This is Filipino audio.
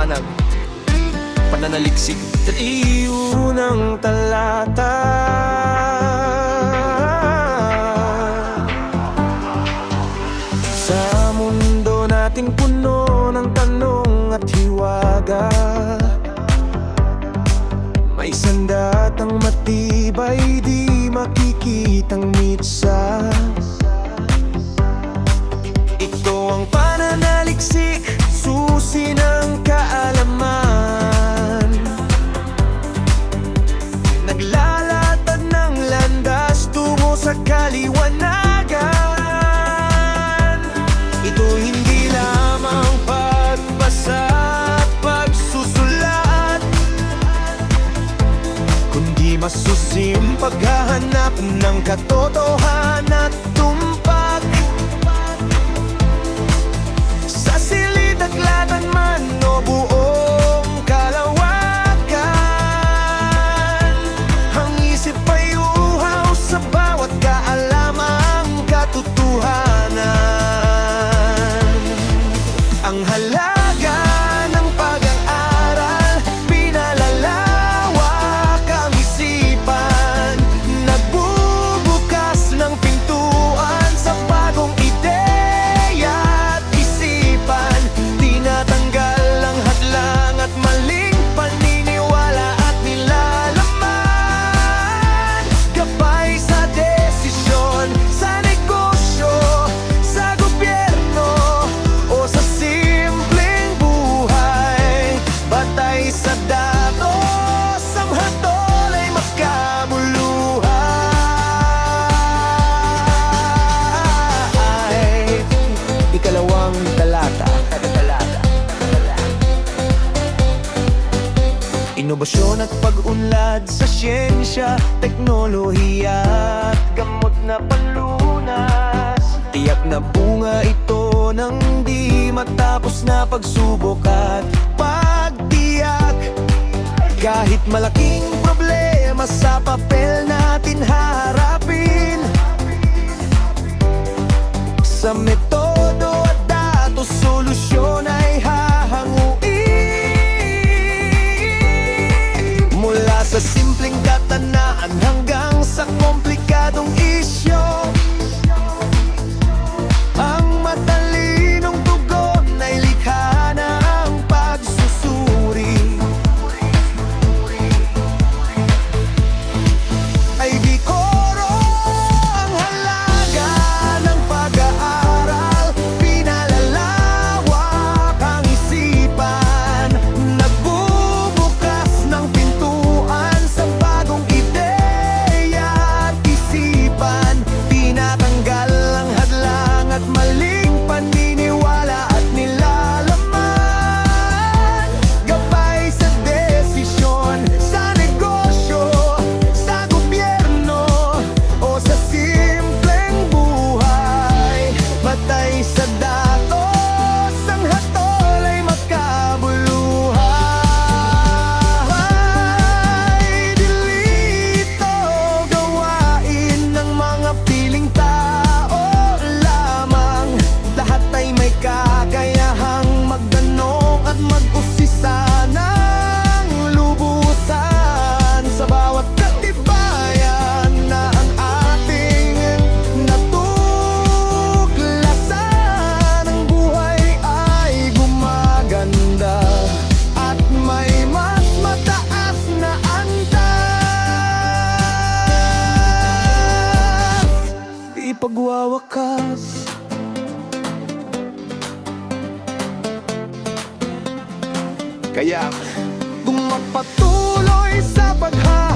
paliwanag. Pananaliksik. Triyunang talata. Sa mundo nating puno ng tanong at hiwaga May sandatang matibay di makikitang mitsa. ng katotohan at tumpak Sa silid at latan man o buo Inobasyon at pag-unlad sa siyensya Teknolohiya at gamot na panlunas. Tiyak na bunga ito ng di matapos na pagsubok at pagdiyak Kahit malaking problema sa papel natin haharapin Simple simpleng pagwawakas. Kaya kung magpatuloy sa paghahanap